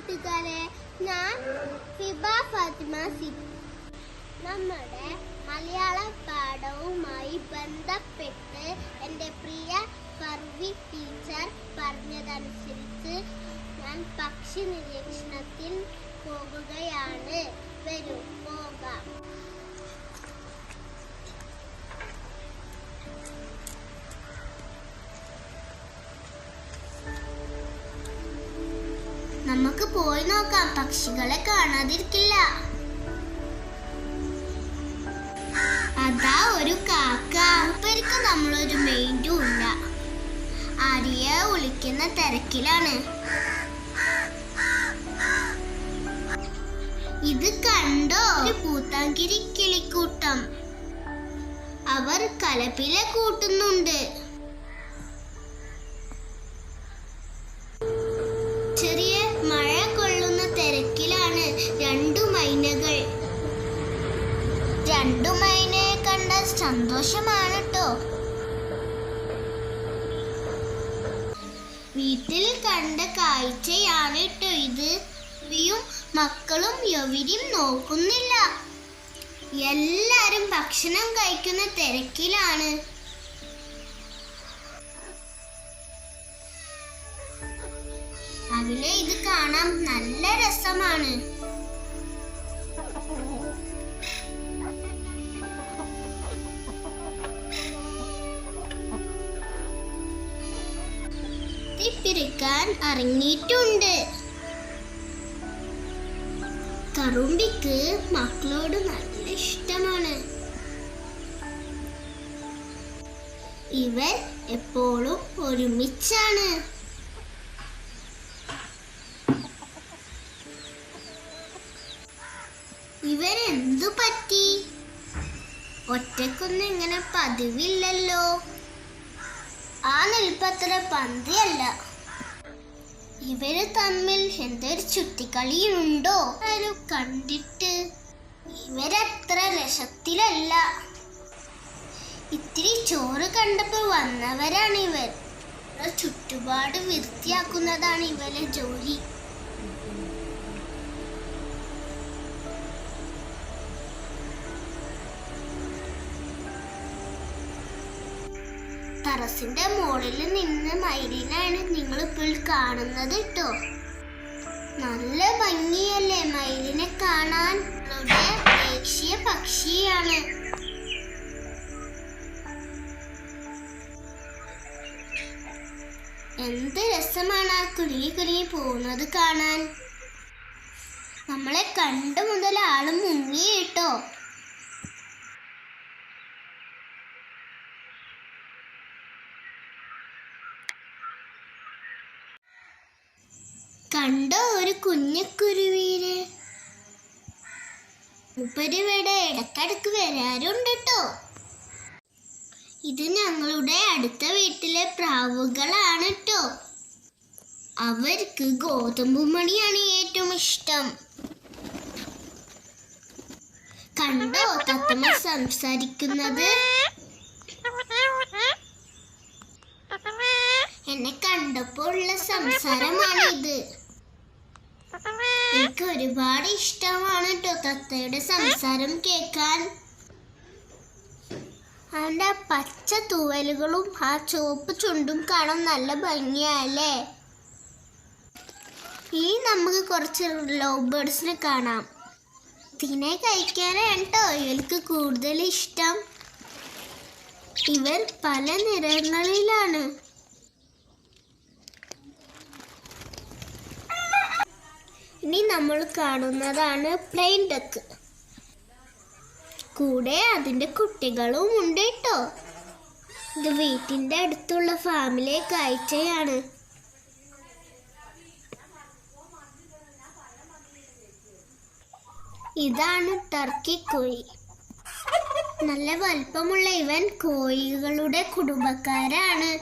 കൂട്ടുകാരെ ഞാൻ ഫിബ ഫാത്തിമ സി നമ്മുടെ മലയാള പാഠവുമായി ബന്ധപ്പെട്ട് എന്റെ പ്രിയ പർവി ടീച്ചർ പറഞ്ഞതനുസരിച്ച് ഞാൻ പക്ഷി നിരീക്ഷണത്തിൽ പോകുകയാണ് നമുക്ക് പോയി നോക്കാം. പക്ഷികളെ കാണാതിരിക്കില്ല. അതാ ഒരു കാക്ക. ഇവർക്ക് നമ്മളൊരു മെയിന്റും ഇല്ല. ആര്യ വിളിക്കുന്ന തിരക്കിലാണ്. ഇത് കണ്ടോ? പൂത്താങ്കിരി കിളിക്കൂട്ടം. അവർ കലപ്പില കൂട്ടുന്നുണ്ട്. രണ്ടു മൈനയെ കണ്ട സന്തോഷമാണ് കേട്ടോ വീട്ടിൽ കണ്ട കാഴ്ചയാണ് കേട്ടോ ഇത്. ഇവയും മക്കളും എവരും നോക്കുന്നില്ല. എല്ലാരും ഭക്ഷണം കഴിക്കുന്ന തിരക്കിലാണ്. അതിലെ ഇത് കാണാൻ നല്ല രസമാണ് പിരിക്കാൻ അറിഞ്ഞിട്ടുണ്ട്. കറുമ്പിക്ക് മക്കളോട് നല്ല ഇഷ്ടമാണ്. ഇവർ എപ്പോഴും ഒരുമിച്ചാണ്. ഇവരെന്തു പറ്റി? ഒറ്റക്കൊന്നും ഇങ്ങനെ പതിവില്ലല്ലോ. ആ നിൽപ്പത്ര പന്തിയല്ല. ഇവർ തമ്മിൽ എന്തൊരു ചുറ്റിക്കളിയുണ്ടോ ആരും കണ്ടിട്ട് ഇവരത്ര രസത്തിലല്ല. ഇത്തിരി ചോറ് കണ്ടപ്പോൾ വന്നവരാണ് ഇവർ. ചുറ്റുപാട് വൃത്തിയാക്കുന്നതാണ് ഇവരെ ജോലി. ടെറസിന്റെ മുകളിൽ നിന്ന് മയിലിനാണ് നിങ്ങൾ ഇപ്പോൾ കാണുന്നത് കേട്ടോ നല്ല ഭംഗിയല്ലേ മയിലിനെ കാണാൻ? ദേശീയ പക്ഷിയാണ്. എന്ത് രസമാണ് ആ കുലുങ്ങി കുലുങ്ങി പോകുന്നത് കാണാൻ? നമ്മളെ കണ്ടു മുതൽ ആളും മുങ്ങി കേട്ടോ കണ്ടോ ഒരു കുഞ്ഞുക്കുരുവീനെ ഉപരിവിടെ ഇടക്കിടക്ക് വരാറുണ്ട് കേട്ടോ ഇത് ഞങ്ങളുടെ അടുത്ത വീട്ടിലെ പ്രാവുകളാണ് കേട്ടോ അവർക്ക് ഗോതമ്പ് മണിയാണ് ഏറ്റവും ഇഷ്ടം. കണ്ടോ? തത്തമ്മ സംസാരിക്കുന്നത്? എന്നെ കണ്ടപ്പോൾ ഉള്ള സംസാരമാണ് ഇത് എനിക്ക് ഒരുപാട് ഇഷ്ടമാണ് കേട്ടോ തത്തയുടെ സംസാരം കേൾക്കാൻ. അവന്റെ പച്ച തൂവലുകളും ആ ചുവപ്പ് ചുണ്ടും കാണാൻ നല്ല ഭംഗിയല്ലേ ഈ നമുക്ക് കുറച്ച് ലവ് ബേർഡ്സിനെ കാണാം. തിനെ കഴിക്കാനാണ് കേട്ടോ ഇവർക്ക് കൂടുതൽ ഇഷ്ടം. ഇവർ പല നിറങ്ങളിലാണ്. ഇനി നമ്മൾ കാണുന്നതാണ് പ്ലെയിൻ ഡക്ക് കൂടെ അതിന്റെ കുട്ടികളും ഉണ്ട് കേട്ടോ. ഇത് വീട്ടിന്റെ അടുത്തുള്ള ഫാമിലെ കാഴ്ചയാണ്. ഇതാണ് ടർക്കി കോഴി. നല്ല വലുപ്പമുള്ള ഇവൻ കോഴികളുടെ കുടുംബക്കാരാണ്.